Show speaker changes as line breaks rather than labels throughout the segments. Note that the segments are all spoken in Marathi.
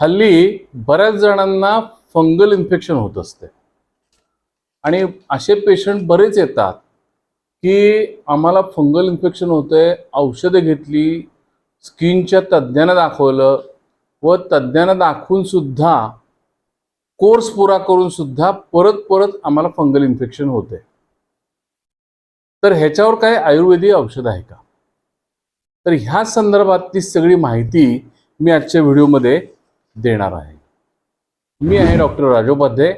हल्ली बऱ्याच जणांना फंगल इन्फेक्शन होत असते. आणि असे पेशंट बरेच येतात की आम्हाला फंगल इन्फेक्शन होतंय औषधं घेतली स्किनच्या तज्ज्ञानं दाखवलं व तज्ज्ञानं दाखवून सुद्धा कोर्स पुरा करून सुद्धा परत परत आम्हाला फंगल इन्फेक्शन होते तर ह्याच्यावर काय आयुर्वेदिक औषध आहे का? तर ह्या संदर्भातली सगळी माहिती मी आजच्या व्हिडिओमध्ये देणार आहे. मी आहे डॉक्टर राजोपाध्ये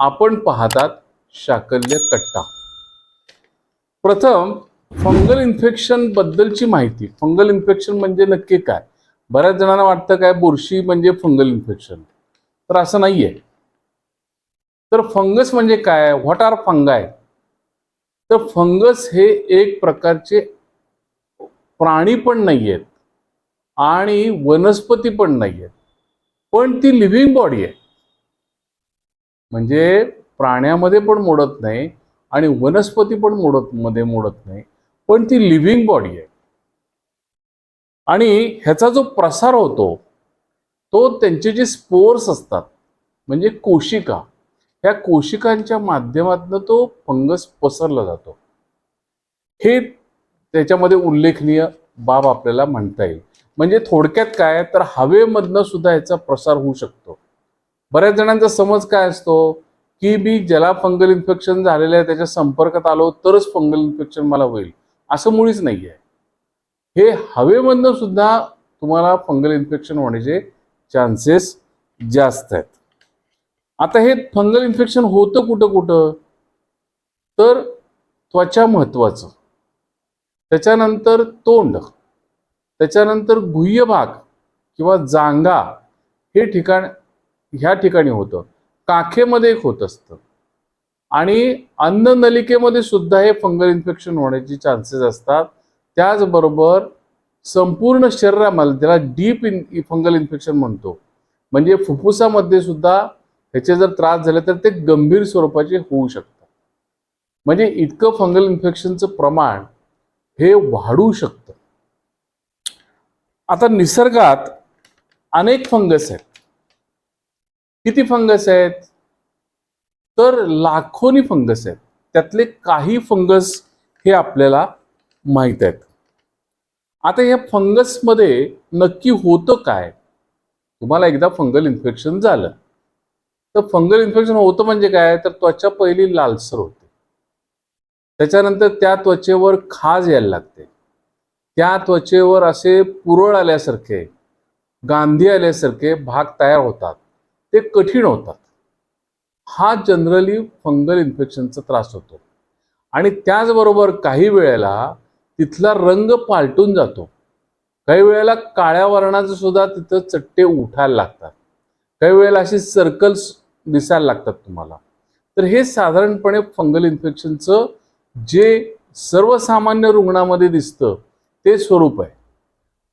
आपण पाहतात शाकल्य कट्टा. प्रथम फंगल इन्फेक्शन बद्दलची माहिती. फंगल इन्फेक्शन म्हणजे नक्की काय? बऱ्याच जणांना वाटतं काय बुरशी म्हणजे फंगल इन्फेक्शन. तर असं नाहीये. तर फंगस म्हणजे काय? What are fungi? तर फंगस हे एक प्रकारचे प्राणी पण नाही आहेत आणि वनस्पती पण नाही आहेत पण ती लिव्हिंग बॉडी आहे. म्हणजे प्राण्यामध्ये पण मोडत नाही आणि वनस्पती पण मोडत मध्ये मोडत नाही पण ती लिव्हिंग बॉडी आहे. आणि ह्याचा जो प्रसार होतो तो त्यांचे जे स्पोर्स असतात म्हणजे कोशिका ह्या कोशिकांच्या माध्यमातून तो फंगस पसरला जातो. हे त्याच्यामध्ये उल्लेखनीय बाब आपल्याला म्हणता येईल. म्हणजे थोडक्यात काय तर हवेमधनं सुद्धा याचा प्रसार होऊ शकतो. बऱ्याच जणांचा समज काय असतो की मी ज्याला फंगल इन्फेक्शन झालेलं आहे त्याच्या संपर्कात आलो तरच फंगल इन्फेक्शन मला होईल. असं मुळीच नाही आहे हे हवेमधनं सुद्धा तुम्हाला फंगल इन्फेक्शन होण्याचे चान्सेस जास्त आहेत. आता हे फंगल इन्फेक्शन होतं कुठं कुठं? तर त्वचा महत्वाचं. त्याच्यानंतर तोंड. त्याच्यानंतर गुह्य भाग किंवा जांगा हे ठिकाण ह्या ठिकाणी होतं. काखेमध्ये एक होत असतं. आणि अन्न नलिकेमध्ये सुद्धा हे फंगल इन्फेक्शन होण्याचे चान्सेस असतात. त्याचबरोबर संपूर्ण शरीरामध्ये त्याला डीप इन फंगल इन्फेक्शन म्हणतो. म्हणजे फुफ्फुसामध्ये सुद्धा ह्याचे जर त्रास झाले तर ते गंभीर स्वरूपाचे होऊ शकतात. म्हणजे इतकं फंगल इन्फेक्शनचं प्रमाण हे वाढू शकतं. आता निसर्गात अनेक फंगस आहेत. किती फंगस आहेत? तर लाखोनी फंगस आहेत. त्यातले काही फंगस हे आपल्याला माहीत आहेत. आता या फंगसमध्ये नक्की होतं काय? तुम्हाला एकदा फंगल इन्फेक्शन झालं. तर फंगल इन्फेक्शन होतं म्हणजे काय? तर त्वचा पहिली लालसर होते. त्याच्यानंतर त्या त्वचेवर खाज यायला लागते. त्या त्वचेवर असे पुरळ आल्यासारखे गांधी आल्यासारखे भाग तयार होतात. ते कठीण होतात. हा जनरली फंगल इन्फेक्शनचा त्रास होतो. आणि त्याचबरोबर काही वेळेला तिथला रंग पालटून जातो. काही वेळेला काळ्या वर्णाचं सुद्धा तिथं चट्टे उठायला लागतात. काही वेळेला अशी सर्कल्स दिसायला लागतात तुम्हाला. तर हे साधारणपणे फंगल इन्फेक्शनचं जे सर्वसामान्य रुग्णामध्ये दिसतं ते स्वरूप आहे.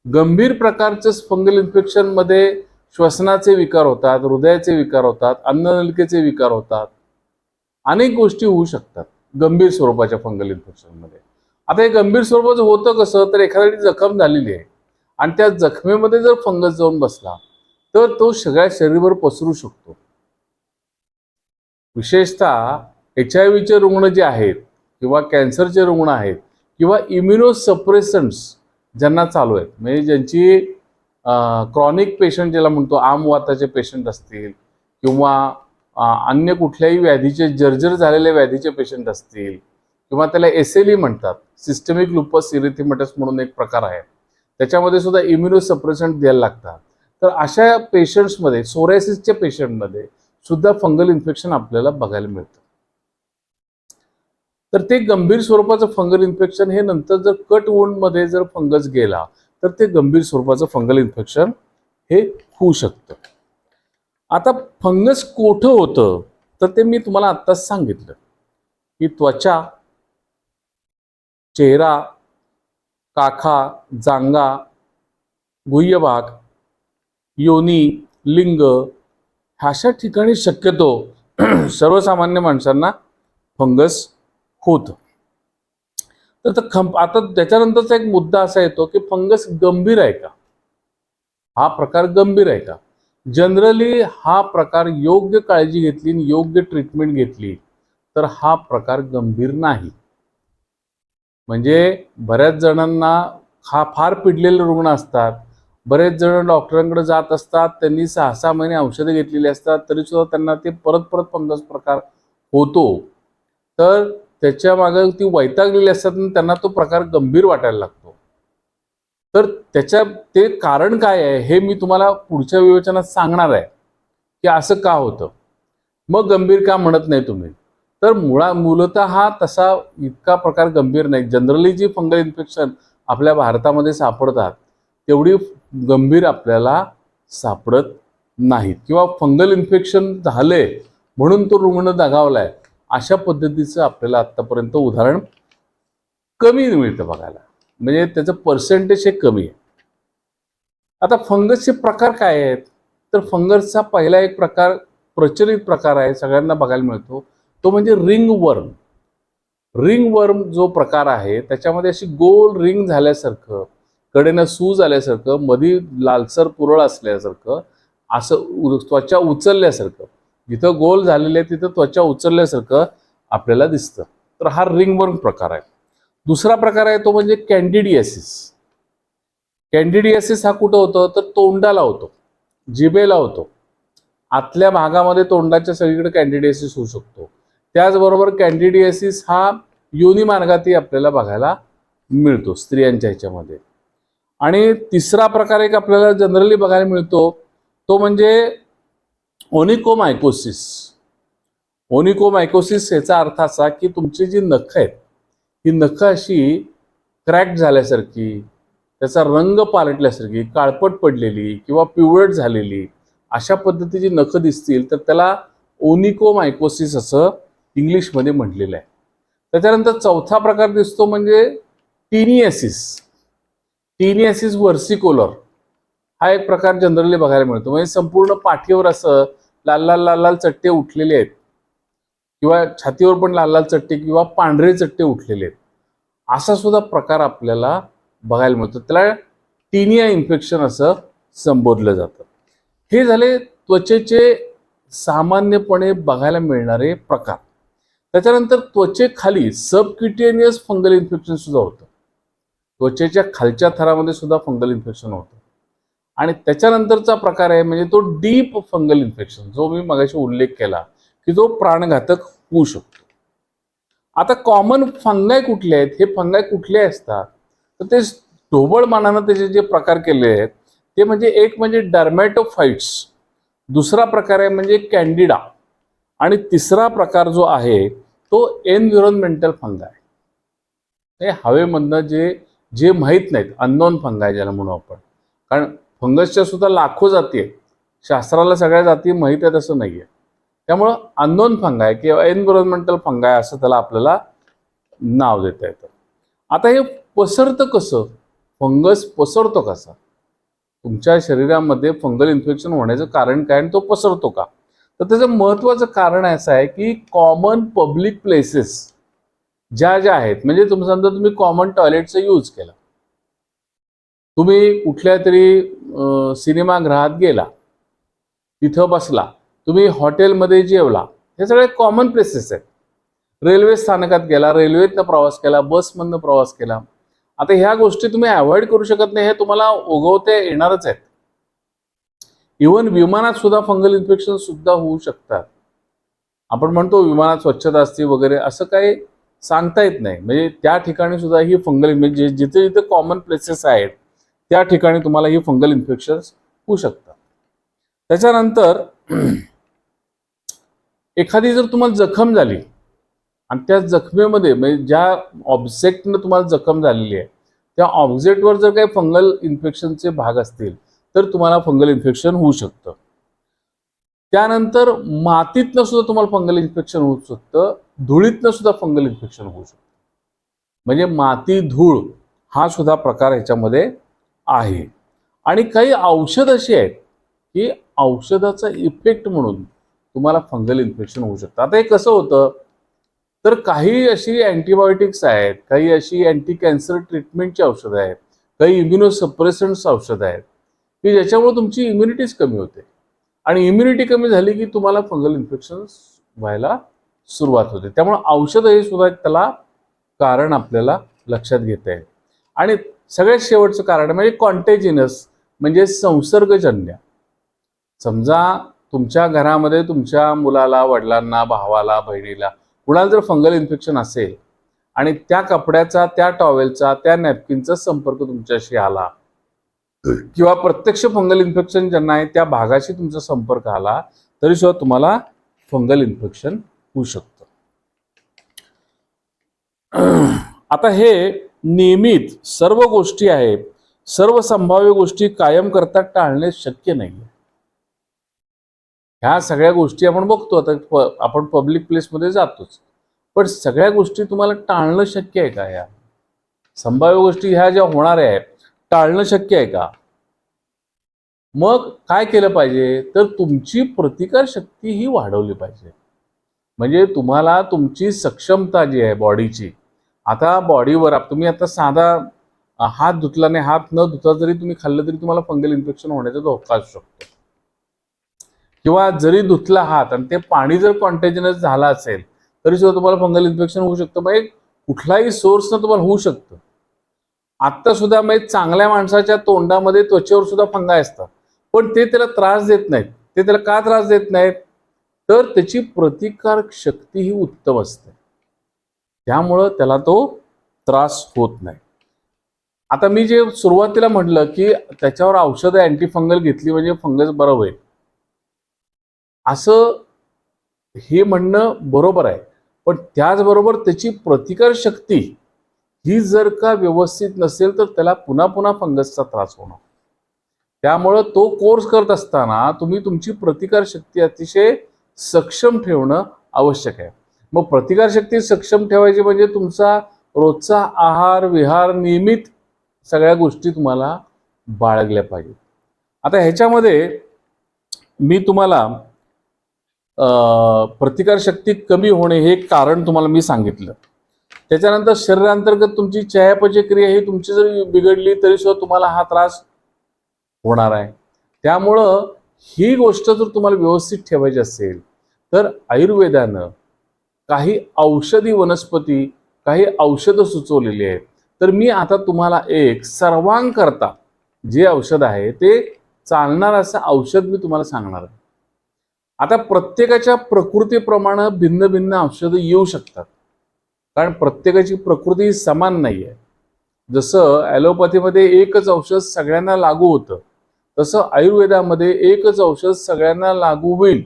गंभीर प्रकारचं फंगल इन्फेक्शनमध्ये श्वसनाचे विकार होतात हृदयाचे विकार होतात अन्ननलिकेचे विकार होतात. अनेक गोष्टी होऊ शकतात गंभीर स्वरूपाच्या फंगल इन्फेक्शनमध्ये आता हे गंभीर स्वरूपाचं होतं कसं? तर एखाद्याची जखम झालेली आहे आणि त्या जखमेमध्ये जर फंगस जाऊन बसला तर तो सगळ्या शरीरभर पसरू शकतो. विशेषतः एच आय व्हीचे रुग्ण जे आहेत किंवा कॅन्सरचे रुग्ण आहेत किंवा इम्युनोसप्रेसन्स ज्यांना चालू आहेत. म्हणजे ज्यांची क्रॉनिक पेशंट ज्याला म्हणतो आमवाताचे पेशंट असतील किंवा अन्य कुठल्याही व्याधीचे जर्जर झालेले व्याधीचे पेशंट असतील किंवा त्याला एस एल ई म्हणतात. सिस्टमिक लुपस इरिथिमेटस म्हणून एक प्रकार आहे. त्याच्यामध्ये सुद्धा इम्युनोसप्रेसंट द्यायला लागतात. तर अशा पेशंट्समध्ये सोरायसिसच्या पेशंटमध्ये सुद्धा फंगल इन्फेक्शन आपल्याला बघायला मिळतं. तर ते गंभीर स्वरूपाचं फंगल इन्फेक्शन हे नंतर जर कटमध्ये जर फंगस गेला तर ते गंभीर स्वरूपाचं फंगल इन्फेक्शन हे होऊ शकतं. आता फंगस कोठं होतं? तर ते मी तुम्हाला आत्ताच सांगितलं. की त्वचा चेहरा काखा जांगा गुह्यभाग योनी लिंग अशा ठिकाणी शक्यतो सर्वसामान्य माणसांना फंगस होतं. तर त खं आता त्याच्यानंतरचा एक मुद्दा असा येतो की फंगस गंभीर आहे का? हा प्रकार गंभीर आहे का? जनरली हा प्रकार योग्य काळजी घेतली आणि योग्य ट्रीटमेंट घेतली तर हा प्रकार गंभीर नाही. म्हणजे बऱ्याच जणांना हा फार पिडलेले रुग्ण असतात. बरेच जण डॉक्टरांकडे जात असतात त्यांनी सहा सहा महिने औषधं घेतलेली असतात तरीसुद्धा त्यांना ते परत परत फंगस प्रकार होतो. तर त्याच्या मागं ती वैतागलेली असतात आणि त्यांना तो प्रकार गंभीर वाटायला लागतो. तर त्याच्या ते कारण काय आहे हे मी तुम्हाला पुढच्या विवेचनात सांगणार आहे की असं का होतं? मग गंभीर का म्हणत नाही तुम्ही? तर मुळा मूलत हा तसा इतका प्रकार गंभीर नाही. जनरली जी फंगल इन्फेक्शन आपल्या भारतामध्ये सापडतात तेवढी गंभीर आपल्याला सापडत नाहीत. किंवा फंगल इन्फेक्शन झाले म्हणून तो रुग्ण दगावलाय अशा पद्धतीचं आपल्याला आत्तापर्यंत उदाहरण कमी मिळतं बघायला. म्हणजे त्याचं पर्सेंटेज हे कमी आहे. आता फंगसचे प्रकार काय आहेत? तर फंगसचा पहिला एक प्रकार प्रचलित प्रकार आहे सगळ्यांना बघायला मिळतो. तो म्हणजे रिंग वर्म रिंग वर्म जो प्रकार आहे त्याच्यामध्ये अशी गोल रिंग झाल्यासारखं कडेनं सूज आल्यासारखं मधी लालसर पुरळ असल्यासारखं असं त्वचा उचलल्यासारखं जिथं गोल झालेले आहे तिथं त्वचा उचलल्यासारखं आपल्याला दिसतं. तर हा रिंगबर्न प्रकार आहे. दुसरा प्रकार आहे तो म्हणजे कॅन्डिडियासिस. कॅन्डिडियासिस हा कुठं होतो? तर तोंडाला होतो. जिबेला होतो. आतल्या भागामध्ये तोंडाच्या सगळीकडे कॅन्डिडियासिस होऊ शकतो. त्याचबरोबर कॅन्डिडियासिस हा योनी मार्गातही आपल्याला बघायला मिळतो स्त्रियांच्या ह्याच्यामध्ये. आणि तिसरा प्रकार एक आपल्याला जनरली बघायला मिळतो तो म्हणजे ओनिकोमायकोसिस ओनिकोमायकोसिस याचा अर्थ असा की तुमची जी नखं आहेत ही नखं अशी क्रॅक झाल्यासारखी त्याचा रंग पालटल्यासारखी काळपट पडलेली किंवा पिवळट झालेली अशा पद्धतीची नखं दिसतील तर त्याला ओनिकोमायकोसिस असं इंग्लिशमध्ये म्हटलेलं आहे. त्याच्यानंतर चौथा प्रकार दिसतो म्हणजे टिनिएसिस टिनियासिस वर्सिकोलर. हा एक प्रकार जनरली बघायला मिळतो. म्हणजे संपूर्ण पाठीवर असं लाल लाल लाल लाल चट्टे उठलेले आहेत. किंवा छातीवर पण लाल लाल चट्टे किंवा पांढरे चट्टे उठलेले आहेत. असा सुद्धा प्रकार आपल्याला बघायला मिळतो. त्याला टिनिया इन्फेक्शन असं संबोधलं जातं. हे झाले त्वचेचे सामान्यपणे बघायला मिळणारे प्रकार. त्याच्यानंतर त्वचेखाली सबक्युटेनियस फंगल इन्फेक्शन सुद्धा होतं. त्वचेच्या खालच्या थरामध्ये सुद्धा फंगल इन्फेक्शन होतं. आणि त्याच्यानंतरचा प्रकार आहे म्हणजे तो डीप फंगल इन्फेक्शन जो मी मगाशी उल्लेख केला की जो प्राणघातक होऊ शकतो. आता कॉमन फंगाय कुठले आहेत? हे फंगाय कुठले असतात? तर ते ढोबळ मानानं त्याचे जे प्रकार केले आहेत ते म्हणजे एक म्हणजे डर्मॅटोफाईट्स दुसरा प्रकार आहे म्हणजे कॅन्डिडा आणि तिसरा प्रकार जो आहे तो एन्व्हिरॉन्मेंटल फंगाय हे हवेमधनं जे जे माहीत नाहीत अननोन फंगाय ज्याला म्हणू आपण. कारण फंगसच्या सुद्धा लाखो जाती आहेत. शास्त्राला सगळ्या जाती माहीत आहेत असं नाही आहे त्यामुळं अननोन फंगाय किंवा एन्व्हिरॉन्मेंटल फंगाय असं त्याला आपल्याला नाव देता येतं. आता हे पसरतं कसं? फंगस पसरतो कसा? तुमच्या शरीरामध्ये फंगल इन्फेक्शन होण्याचं कारण काय आणि तो पसरतो का? तर त्याचं महत्त्वाचं कारण असं आहे की कॉमन पब्लिक प्लेसेस ज्या ज्या आहेत म्हणजे तुम्ही समजा तुम्ही कॉमन टॉयलेटचा यूज केला. तुम्ही कुठल्या तरी सिनेमागृहात गेला. तिथं बसला. तुम्ही हॉटेलमध्ये जेवला. हे सगळे कॉमन प्लेसेस आहेत. रेल्वे स्थानकात गेला रेल्वेतनं प्रवास केला बसमधनं प्रवास केला. आता ह्या गोष्टी तुम्ही अवॉइड करू शकत नाही हे तुम्हाला उगवते येणारच आहेत. इवन विमानात सुद्धा फंगल इन्फेक्शन सुद्धा होऊ शकतात. आपण म्हणतो विमानात स्वच्छता असते वगैरे असं काही सांगता येत नाही. म्हणजे त्या ठिकाणी सुद्धा ही फंगल म्हणजे जिथे जिथे कॉमन प्लेसेस आहेत त्या ठिकाणी तुम्हाला ही फंगल इन्फेक्शन होऊ शकतात. त्याच्यानंतर एखादी जर तुम्हाला जखम झाली आणि त्या जखमेमध्ये म्हणजे ज्या ऑब्जेक्टनं तुम्हाला जखम झालेली आहे त्या ऑब्जेक्टवर जर काही फंगल इन्फेक्शनचे भाग असतील तर तुम्हाला फंगल इन्फेक्शन होऊ शकतं. त्यानंतर मातीतनं सुद्धा तुम्हाला फंगल इन्फेक्शन होऊ शकतं धुळीतनं सुद्धा फंगल इन्फेक्शन होऊ शकतं. म्हणजे माती धूळ हा सुद्धा प्रकार ह्याच्यामध्ये आहे. आणि काही औषध अशी आहेत की औषधाचा इफेक्ट म्हणून तुम्हाला फंगल इन्फेक्शन होऊ शकतं. आता हे कसं होतं? तर काही अशी अँटीबायोटिक्स आहेत काही अशी अँटी कॅन्सर ट्रीटमेंटची औषधं आहेत काही इम्युनोसप्रेसंट्स औषधं आहेत की ज्याच्यामुळे तुमची इम्युनिटीच कमी होते. आणि इम्युनिटी कमी झाली की तुम्हाला फंगल इन्फेक्शन व्हायला सुरुवात होते. त्यामुळे औषधं हे सुद्धा त्याला कारण आपल्याला लक्षात घेता येईल. आणि सगळ्यात शेवटचं कारण म्हणजे कॉन्टेजिनस म्हणजे संसर्गजन्य. समजा तुमच्या घरामध्ये तुमच्या मुलाला वडिलांना भावाला बहिणीला कुणाला जर फंगल इन्फेक्शन असेल आणि त्या कपड्याचा त्या टॉवेलचा त्या नॅपकिनचा संपर्क तुमच्याशी आला किंवा प्रत्यक्ष फंगल इन्फेक्शन ज्यांना आहे त्या भागाशी तुमचा संपर्क आला तरी सुद्धा तुम्हाला फंगल इन्फेक्शन होऊ शकतं. आता हे नियमित सर्व गोष्टी आहेत सर्व संभाव्य गोष्टी कायम करता टाळणे शक्य नाही. ह्या सगळ्या गोष्टी आपण बघतो आता आपण पब्लिक प्लेसमध्ये जातोच. पण सगळ्या गोष्टी तुम्हाला टाळणं शक्य आहे का या संभाव्य गोष्टी ह्या ज्या होणाऱ्या आहेत टाळणं शक्य आहे का? मग काय केलं पाहिजे? तर तुमची प्रतिकार शक्ती ही वाढवली पाहिजे. म्हणजे तुम्हाला तुमची सक्षमता जी आहे बॉडीची आता बॉडीवर आप- तुम्ही आता साधा हात धुतला नाही हात न धुता जरी तुम्ही खाल्लं तरी तुम्हाला फंगल इन्फेक्शन होण्याचा धोका असू शकतो. किंवा जरी धुतला हात आणि ते पाणी जर कॉन्टेजिनस झाला असेल तरी सुद्धा तुम्हाला फंगल इन्फेक्शन होऊ शकतं. म्हणजे कुठलाही सोर्सनं तुम्हाला होऊ शकतं. आत्ता सुद्धा म्हणजे चांगल्या माणसाच्या तोंडामध्ये त्वचेवर सुद्धा फंगाय असतात. पण ते त्याला त्रास देत नाहीत. ते त्याला का त्रास देत नाहीत? तर त्याची प्रतिकार शक्ती ही उत्तम असते. त्यामुळं त्याला तो त्रास होत नाही. आता मी जे सुरुवातीला म्हटलं की त्याच्यावर औषधं अँटी फंगल घेतली म्हणजे फंगस बरं होईल. असं हे म्हणणं बरोबर आहे. पण त्याचबरोबर त्याची प्रतिकार शक्ती ही जर का व्यवस्थित नसेल तर त्याला पुन्हा पुन्हा फंगसचा त्रास होणार. त्यामुळं तो कोर्स करत असताना तुम्ही तुमची प्रतिकार शक्ती अतिशय सक्षम ठेवणं आवश्यक आहे. मग प्रतिकार शक्ती सक्षम ठेवायची म्हणजे तुमचा रोजचा आहार विहार नियमित सगळ्या गोष्टी तुम्हाला बाळगल्या पाहिजेत. आता ह्याच्यामध्ये मी तुम्हाला प्रतिकारशक्ती कमी होणे हे एक कारण तुम्हाला मी सांगितलं. त्याच्यानंतर शरीरांतर्गत तुमची चयापचय क्रिया ही तुमची जर बिघडली तरी सुद्धा तुम्हाला हा त्रास होणार आहे. त्यामुळं ही गोष्ट जर तुम्हाला व्यवस्थित ठेवायची असेल तर आयुर्वेदानं काही औषधी वनस्पती काही औषधं सुचवलेली आहेत. तर मी आता तुम्हाला एक सर्वांकरता जे औषध आहे ते चालणार असं औषध मी तुम्हाला सांगणार आहे. आता प्रत्येकाच्या प्रकृतीप्रमाणे भिन्न भिन्न औषधं येऊ शकतात. कारण प्रत्येकाची प्रकृती ही समान नाही आहे जसं ॲलोपॅथीमध्ये एकच औषध सगळ्यांना लागू होतं तसं आयुर्वेदामध्ये एकच औषध सगळ्यांना लागू होईल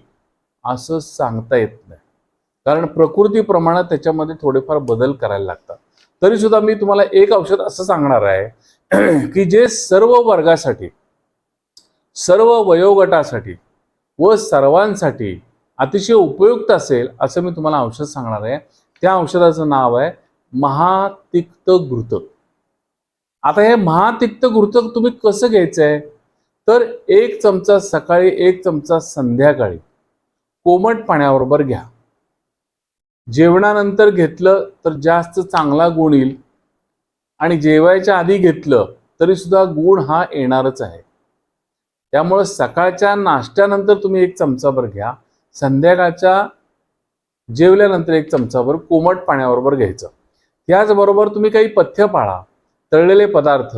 असं सांगता येत नाही. कारण प्रकृतीप्रमाणे त्याच्यामध्ये थोडेफार बदल करायला लागतात. तरी सुद्धा मी तुम्हाला एक औषध असं सांगणार आहे की जे सर्व वर्गासाठी सर्व वयोगटासाठी व सर्वांसाठी अतिशय उपयुक्त असेल असं मी तुम्हाला औषध सांगणार आहे. त्या औषधाचं नाव आहे महातिक्त घृतक. आता हे महातिक्त घृतक तुम्ही कसं घ्यायचं आहे तर एक चमचा सकाळी एक चमचा संध्याकाळी कोमट पाण्याबरोबर घ्या. जेवणानंतर घेतलं तर जास्त चांगला गुण येईल. आणि जेवायच्या आधी घेतलं तरी सुद्धा गुण हा येणारच आहे. त्यामुळं सकाळच्या नाश्त्यानंतर तुम्ही एक चमचाभर घ्या. संध्याकाळच्या जेवल्यानंतर एक चमचाभर कोमट पाण्याबरोबर घ्यायचं. त्याचबरोबर तुम्ही काही पथ्य पाळा. तळलेले पदार्थ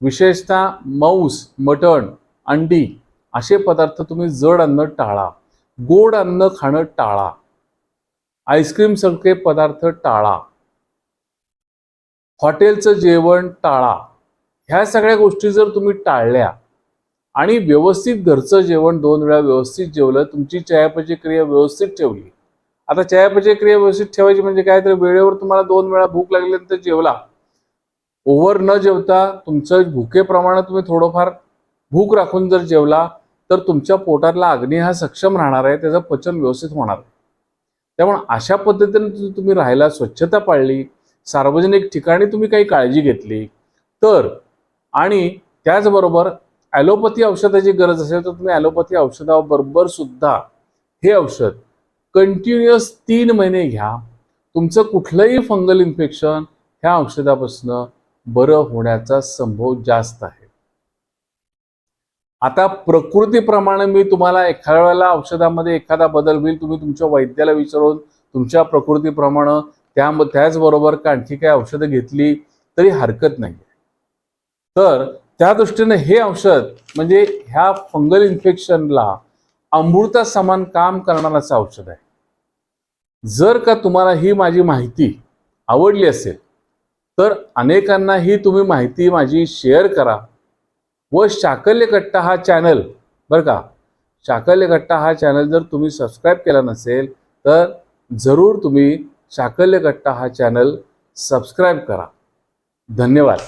विशेषतः मांस मटण अंडी असे पदार्थ तुम्ही जड अन्न टाळा. गोड अन्न खाणं टाळा. आईस्क्रीम सारखे पदार्थ टाळा. हॉटेलचं जेवण टाळा. ह्या सगळ्या गोष्टी जर तुम्ही टाळल्या आणि व्यवस्थित घरचं जेवण दोन वेळा व्यवस्थित जेवलं तुमची चयापची क्रिया व्यवस्थित ठेवली. आता चयापची क्रिया व्यवस्थित ठेवायची म्हणजे काय? तर वेळेवर तुम्हाला दोन वेळा भूक लागल्यानंतर जेवला. ओव्हर न जेवता तुमचं भुकेप्रमाणे तुम्ही थोडंफार भूक राखून जर जेवला तर तुमच्या पोटातला अग्नी हा सक्षम राहणार आहे त्याचं पचन व्यवस्थित होणार. आहे त्यामुळे अशा पद्धतीने तुम्ही राहायला स्वच्छता पाळली सार्वजनिक ठिकाणी तुम्ही काही काळजी घेतली तर आणि त्याचबरोबर ॲलोपॅथी औषधाची गरज असेल तर तुम्ही ॲलोपॅथी औषधाबरोबर सुद्धा हे औषध कंटिन्युअस तीन महिने घ्या. तुमचं कुठलंही फंगल इन्फेक्शन ह्या औषधापासून बरं होण्याचा संभव जास्त आहे. आता प्रकृतीप्रमाणे मी तुम्हाला एखाद्या वेळेला औषधामध्ये एखादा बदल होईल तुम्ही तुमच्या वैद्याला विचारून तुमच्या प्रकृतीप्रमाणे त्या त्याचबरोबर का आणखी काही औषधं घेतली तरी हरकत नाही तर त्या दृष्टीने हे औषध म्हणजे ह्या फंगल इन्फेक्शनला अमृता समान काम करणारं असं औषध आहे. जर का तुम्हाला ही माझी माहिती आवडली असेल तर अनेकांना ही तुम्ही माहिती माझी शेअर करा. व शाकल्यकट्टा हा चॅनल बरं का? शाकल्यकट्टा हा चॅनल जर तुम्ही सबस्क्राईब केला नसेल तर जरूर तुम्ही शाकल्यकट्टा हा चॅनल सबस्क्राईब करा. धन्यवाद.